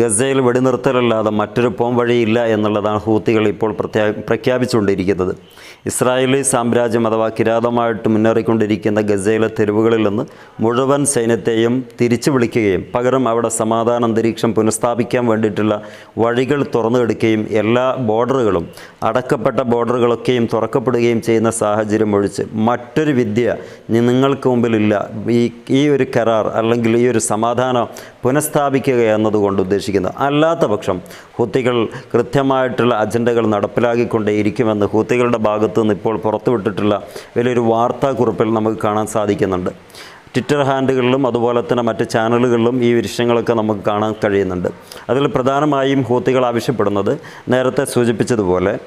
ഗസയിൽ വെടിനിർത്തലല്ലാതെ മറ്റൊരു പോം വഴിയില്ല എന്നുള്ളതാണ് ഹൂത്തികൾ ഇപ്പോൾ പ്രത്യാ പ്രഖ്യാപിച്ചുകൊണ്ടിരിക്കുന്നത്. ഇസ്രായേലി സാമ്രാജ്യം അഥവാ കിരാതമായിട്ട് മുന്നേറിക്കൊണ്ടിരിക്കുന്ന ഗസയിലെ തെരുവുകളിൽ നിന്ന് മുഴുവൻ സൈന്യത്തെയും തിരിച്ചു വിളിക്കുകയും പകരം അവിടെ സമാധാന അന്തരീക്ഷം പുനഃസ്ഥാപിക്കാൻ വേണ്ടിയിട്ടുള്ള വഴികൾ തുറന്നെടുക്കുകയും എല്ലാ ബോർഡറുകളും അടക്കപ്പെട്ട ബോർഡറുകളൊക്കെയും തുറക്കപ്പെടുകയും ചെയ്യുന്ന സാഹചര്യം ഒഴിച്ച് മറ്റൊരു വിദ്യ നിങ്ങൾക്ക് മുമ്പിലില്ല. ഈ ഈ ഒരു കരാർ അല്ലെങ്കിൽ ഈ ഒരു സമാധാനം പുനഃസ്ഥാപിക്കുക എന്നതുകൊണ്ട് ഉദ്ദേശിക്കുന്നത് അല്ലാത്ത പക്ഷം ഹൂത്തികൾ കൃത്യമായിട്ടുള്ള അജണ്ടകൾ നടപ്പിലാക്കിക്കൊണ്ടേയിരിക്കുമെന്ന് ഹൂത്തികളുടെ ഭാഗത്തു നിന്ന് ഇപ്പോൾ പുറത്തുവിട്ടിട്ടുള്ള വലിയൊരു വാർത്താക്കുറിപ്പിൽ നമുക്ക് കാണാൻ സാധിക്കുന്നുണ്ട്. ട്വിറ്റർ ഹാൻഡുകളിലും അതുപോലെ തന്നെ മറ്റ് ചാനലുകളിലും ഈ വിഷയങ്ങളൊക്കെ നമുക്ക് കാണാൻ കഴിയുന്നുണ്ട്. അതിൽ പ്രധാനമായും ഹൂത്തികൾ ആവശ്യപ്പെടുന്നത് നേരത്തെ സൂചിപ്പിച്ചതുപോലെ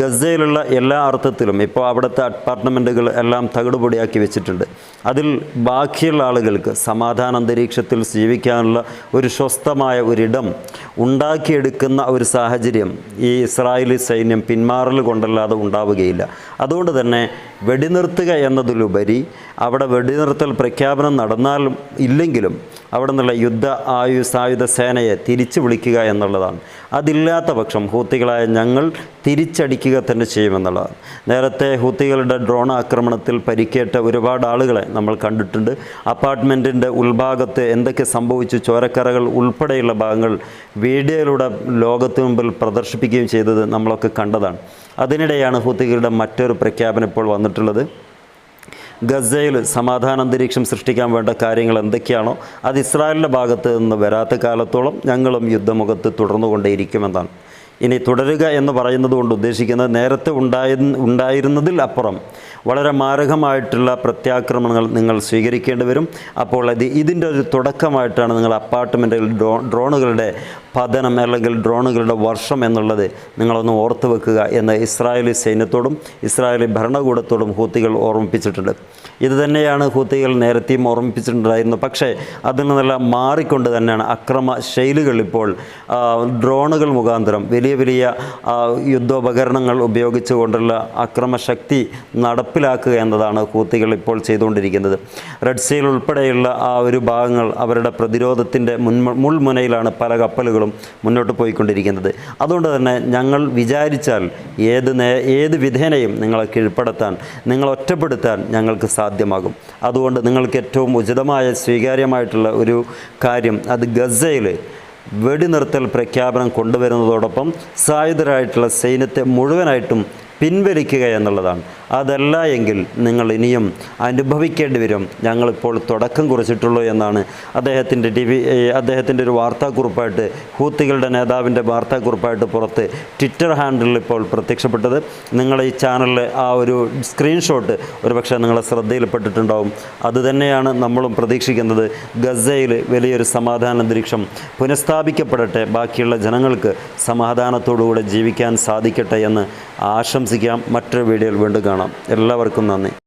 ഗസയിലുള്ള എല്ലാ അർത്ഥത്തിലും ഇപ്പോൾ അവിടുത്തെ അപ്പാർട്ട്മെന്റുകൾ എല്ലാം തകിടുപൊടിയാക്കി വെച്ചിട്ടുണ്ട്. അതിൽ ബാക്കിയുള്ള ആളുകൾക്ക് സമാധാന അന്തരീക്ഷത്തിൽ ജീവിക്കാനുള്ള ഒരു സ്വസ്ഥമായ ഒരിടം ഉണ്ടാക്കിയെടുക്കുന്ന ഒരു സാഹചര്യം ഈ ഇസ്രായേലി സൈന്യം പിന്മാറൽ കൊണ്ടല്ലാതെ ഉണ്ടാവുകയില്ല. അതുകൊണ്ട് തന്നെ വെടിനിർത്തുക എന്നതിലുപരി അവിടെ വെടിനിർത്തൽ പ്രഖ്യാപനം നടന്നാലും ഇല്ലെങ്കിലും അവിടെ നിന്നുള്ള യുദ്ധ ആയു സായുധ സേനയെ തിരിച്ചു വിളിക്കുക എന്നുള്ളതാണ്. അതില്ലാത്ത പക്ഷം ഹൂത്തികളായ ഞങ്ങൾ തിരിച്ചടിക്കുക തന്നെ ചെയ്യുമെന്നുള്ളതാണ്. നേരത്തെ ഹൂത്തികളുടെ ഡ്രോൺ ആക്രമണത്തിൽ പരിക്കേറ്റ ഒരുപാട് ആളുകളെ നമ്മൾ കണ്ടിട്ടുണ്ട്. അപ്പാർട്ട്മെന്റിന്റെ ഉൾഭാഗത്ത് എന്തൊക്കെ സംഭവിച്ചു? ചോരക്കറകൾ ഉൾപ്പെടെയുള്ള ഭാഗങ്ങൾ വീഡിയോയിലൂടെ ലോകത്തിന് മുമ്പിൽ പ്രദർശിപ്പിക്കുകയും ചെയ്തത് നമ്മളൊക്കെ കണ്ടതാണ്. അതിനിടെയാണ് ഹൂത്തികളുടെ മറ്റൊരു പ്രഖ്യാപനം ഇപ്പോൾ വന്നിട്ടുള്ളത്. ഗസയിൽ സമാധാന അന്തരീക്ഷം സൃഷ്ടിക്കാൻ വേണ്ട കാര്യങ്ങൾ എന്തൊക്കെയാണോ അത് ഇസ്രായേലിന്റെ ഭാഗത്ത് നിന്ന് വരാത്ത കാലത്തോളം ഞങ്ങളും യുദ്ധമുഖത്ത് തുടർന്നുകൊണ്ടേയിരിക്കുമെന്നാണ്. ഇനി തുടരുക എന്ന് പറയുന്നത് കൊണ്ട് ഉദ്ദേശിക്കുന്നത് നേരത്തെ ഉണ്ടായി ഉണ്ടായിരുന്നതിൽ അപ്പുറം വളരെ മാരകമായിട്ടുള്ള പ്രത്യാക്രമണങ്ങൾ നിങ്ങൾ സ്വീകരിക്കേണ്ടി വരും. അപ്പോൾ അത് ഇതിന്റെ ഒരു തുടക്കമായിട്ടാണ് നിങ്ങൾ അപ്പാർട്ട്മെന്റുകൾ ഡ്രോ ഡ്രോണുകളുടെ പതനം അല്ലെങ്കിൽ ഡ്രോണുകളുടെ വർഷം എന്നുള്ളത് നിങ്ങളൊന്ന് ഓർത്തു വെക്കുക എന്ന് ഇസ്രായേലി സൈന്യത്തോടും ഇസ്രായേലി ഭരണകൂടത്തോടും ഹൂത്തികൾ ഓർമ്മിപ്പിച്ചിട്ടുണ്ട്. ഇത് തന്നെയാണ് ഹൂത്തികൾ നേരത്തെയും ഓർമ്മിപ്പിച്ചിട്ടുണ്ടായിരുന്നു. പക്ഷേ അതിൽ നിന്നെല്ലാം മാറിക്കൊണ്ട് തന്നെയാണ് അക്രമ ശൈലികൾ ഇപ്പോൾ ഡ്രോണുകൾ മുഖാന്തരം വലിയ വലിയ വലിയ യുദ്ധോപകരണങ്ങൾ ഉപയോഗിച്ചുകൊണ്ടുള്ള അക്രമശക്തി നടപ്പിലാക്കുക എന്നതാണ് ഹൂത്തികൾ ഇപ്പോൾ ചെയ്തുകൊണ്ടിരിക്കുന്നത്. റെഡ് സീൽ ഉൾപ്പെടെയുള്ള ആ ഒരു ഭാഗങ്ങൾ അവരുടെ പ്രതിരോധത്തിന്റെ മുൻ മുൾമുനയിലാണ് പല കപ്പലുകളും മുന്നോട്ട് പോയിക്കൊണ്ടിരിക്കുന്നത്. അതുകൊണ്ട് തന്നെ ഞങ്ങൾ വിചാരിച്ചാൽ ഏത് നേ ഏത് വിധേനയും നിങ്ങളെ കീഴ്പ്പെടുത്താൻ നിങ്ങളെ ഒറ്റപ്പെടുത്താൻ ഞങ്ങൾക്ക് സാധ്യമാകും. അതുകൊണ്ട് നിങ്ങൾക്ക് ഏറ്റവും ഉചിതമായ സ്വീകാര്യമായിട്ടുള്ള ഒരു കാര്യം അത് ഗസയിൽ വെടിനിർത്തൽ പ്രഖ്യാപനം കൊണ്ടുവരുന്നതോടൊപ്പം സായുധരായിട്ടുള്ള സൈന്യത്തെ മുഴുവനായിട്ടും പിൻവലിക്കുക എന്നുള്ളതാണ്. അതല്ല എങ്കിൽ നിങ്ങൾ ഇനിയും അനുഭവിക്കേണ്ടി വരും. ഞങ്ങളിപ്പോൾ തുടക്കം കുറിച്ചിട്ടുള്ളൂ എന്നാണ് അദ്ദേഹത്തിന്റെ ടി വി അദ്ദേഹത്തിന്റെ ഒരു വാർത്താക്കുറിപ്പായിട്ട് ഹൂത്തികളുടെ നേതാവിന്റെ വാർത്താക്കുറിപ്പായിട്ട് പുറത്ത് ട്വിറ്റർ ഹാൻഡിൽ ഇപ്പോൾ പ്രത്യക്ഷപ്പെട്ടത്. നിങ്ങൾ ഈ ചാനലിൽ ആ ഒരു സ്ക്രീൻഷോട്ട് ഒരുപക്ഷെ നിങ്ങളെ ശ്രദ്ധയിൽപ്പെട്ടിട്ടുണ്ടാവും. അതുതന്നെയാണ് നമ്മളും പ്രതീക്ഷിക്കുന്നത്. ഗസയിൽ വലിയൊരു സമാധാന അന്തരീക്ഷം പുനഃസ്ഥാപിക്കപ്പെടട്ടെ. ബാക്കിയുള്ള ജനങ്ങൾക്ക് സമാധാനത്തോടുകൂടെ ജീവിക്കാൻ സാധിക്കട്ടെ എന്ന് ആശംസിക്കാം. മറ്റൊരു വീഡിയോയിൽ വീണ്ടും കാണാം. എല്ലാവർക്കും നന്ദി.